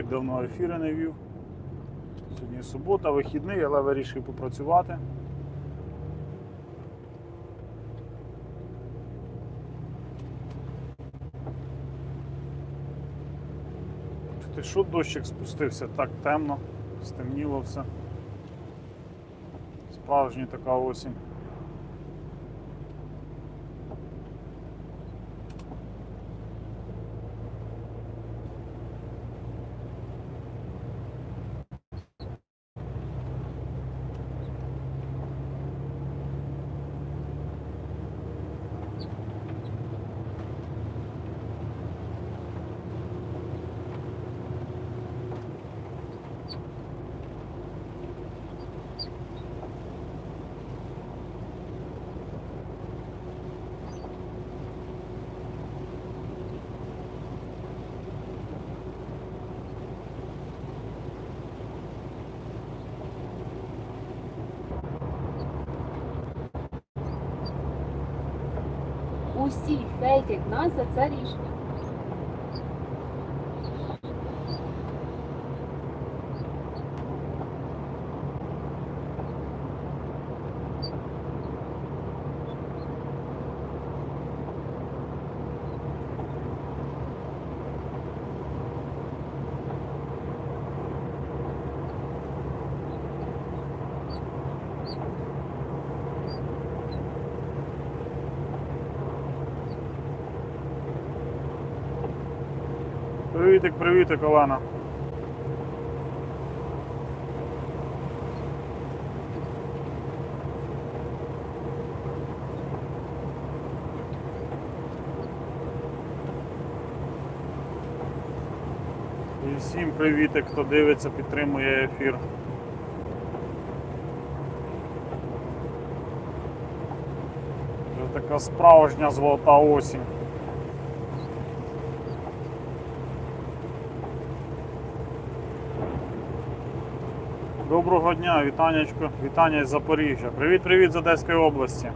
привітик, давно ефіри не вів. Сьогодні субота, вихідний, але вирішив попрацювати. Ти що дощик спустився так темно, стемніло все. Справжня така осінь. Усі фейтять нас за це рішення. Привітик, привітик, Олена. І всім привітик, хто дивиться, підтримує ефір. Вже така справжня золота осінь. Доброго дня, вітанечко, вітання з Запоріжжя. Привіт-привіт з Одеської області.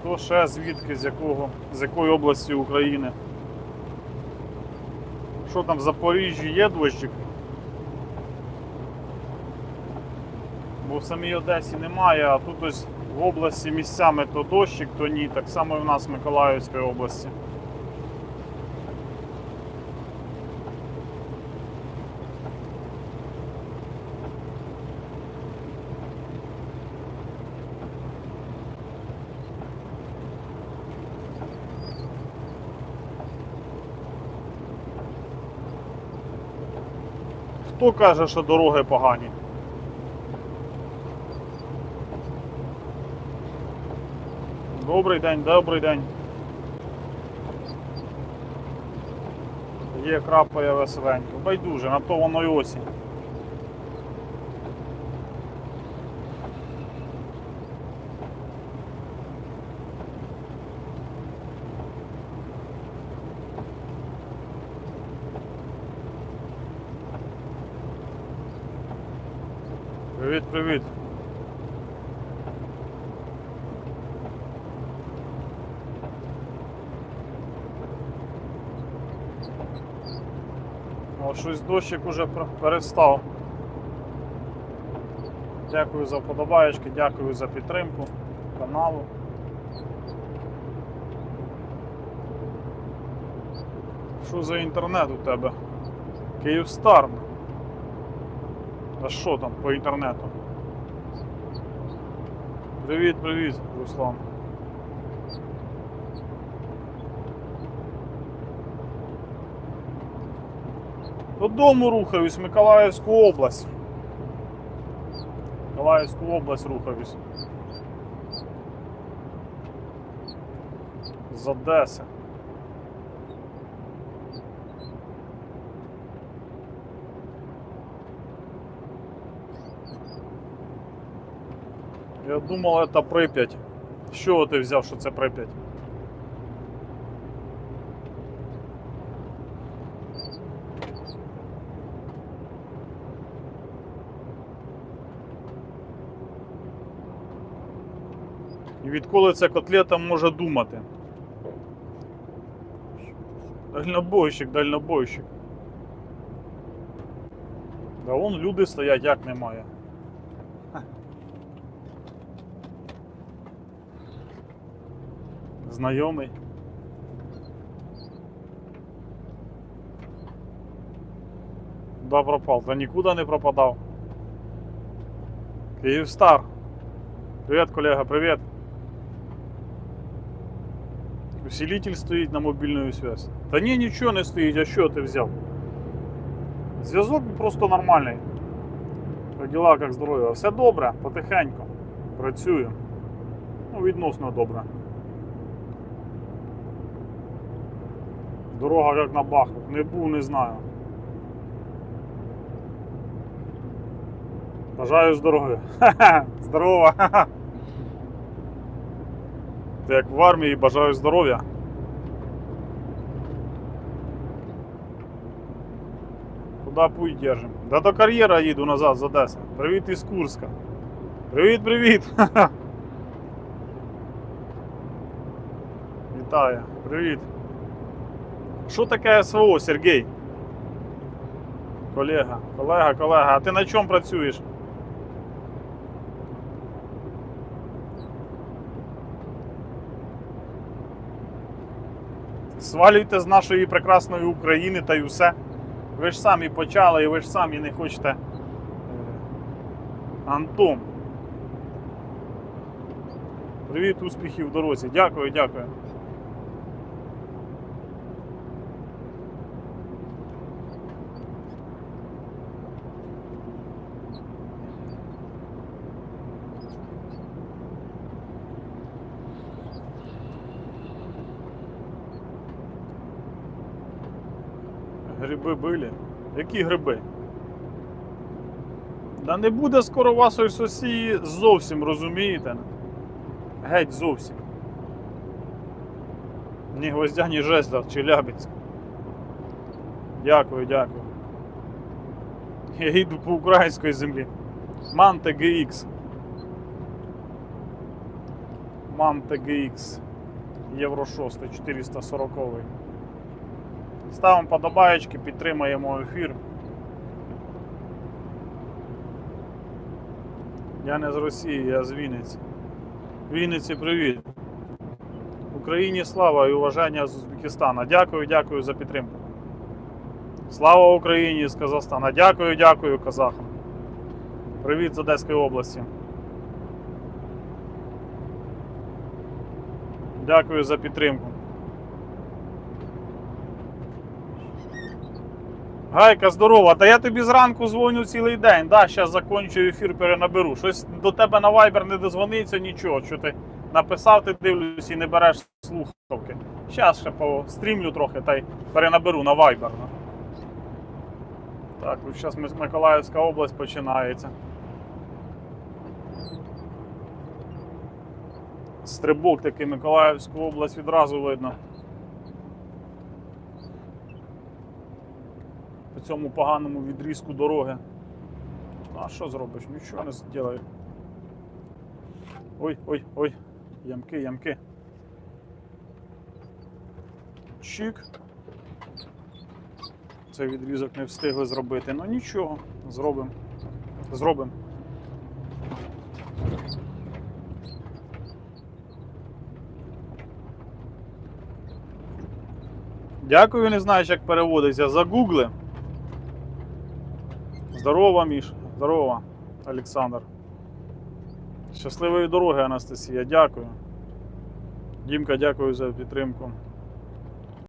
Хто ще звідки, з якого, з якої області України? Що там в Запоріжжі є дощик? Бо в самій Одесі немає, а тут ось в області місцями то дощик, то ні. Так само і в нас в Миколаївській області. Хто каже, що дороги погані? Добрий день, добрий день. Є крапає веселенько. Байдуже, на то воно й осінь. Привіт, привіт. Щось дощик уже перестав. Дякую за вподобаєчки, дякую за підтримку каналу. Що за інтернет у тебе? Київстар. А що там по інтернету? Привіт, привіт, Руслан. Додому рухаюсь, Миколаївську область. Миколаївську область рухаюсь. З Одеси. Я думал, это Прип'ять. Чого ти взяв, що це Прип'ять? І відколи ця котлета може думати? Дальнобойщик, дальнобойщик. Да вон люди стоять, як немає. Знайомий. Куда пропал? Та нікуди не пропадав. Київстар. Привіт, колега, привіт. Усилитель стоїть на мобільну связь. Та ні, нічого не стоїть, а що ти взяв? Зв'язок просто нормальний. Як діла, як здоров'я. Все добре, потихеньку. Працюю. Ну, відносно добре. Дорога як на Бахмут. Не був, не знаю. Бажаю здоров'я. Ха-ха, Здорово. Ти як в армії бажаю здоров'я. Куда путь держим? Да до кар'єра їду назад з Одеси. Привіт із Курська. Привіт, привіт. Ха-ха. Вітаю, привіт. Що таке СВО, Сергій? Колега, колега, колега, а ти на чому працюєш? Свалюйте з нашої прекрасної України та й усе. Ви ж самі почали і ви ж самі не хочете. Е, Антон. Привіт, успіхів в дорозі. Дякую, дякую. Гриби били. Які гриби? Да не буде скоро вашої сосії зовсім, розумієте? Геть зовсім. Ні гвоздя, ні жезла, Челябинськ. Дякую, дякую. Я йду по українській землі. Манте GX. Манте GX. Євро 6, 440. Ставимо подобаєчки, підтримаємо ефір. Я не з Росії, я з Вінниці. Вінниці, привіт. Україні слава і уваження з Узбекистана. Дякую, дякую за підтримку. Слава Україні з Казахстана. Дякую, дякую казахам. Привіт з Одеської області. Дякую за підтримку. Гайка, здорова, та я тобі зранку дзвоню цілий день. Да, зараз закінчу ефір, перенаберу. Щось до тебе на Viber не дозвониться, нічого. Що ти написав, ти дивлюсь і не береш слухавки. Зараз ще пострімлю трохи та й перенаберу на Viber. ну. Так, зараз Миколаївська область починається. Стрибок такий Миколаївську область відразу видно. Цьому поганому відрізку дороги. А що зробиш? Нічого не зроблю. Ой, ой, ой, ямки, ямки. Чик. Цей відрізок не встигли зробити. Ну нічого, зробимо. Зробимо. Дякую, не знаю, як переводиться. Загугли. Здорово, Міш. Здорово, Олександр. Щасливої дороги, Анастасія. Дякую. Дімка, дякую за підтримку.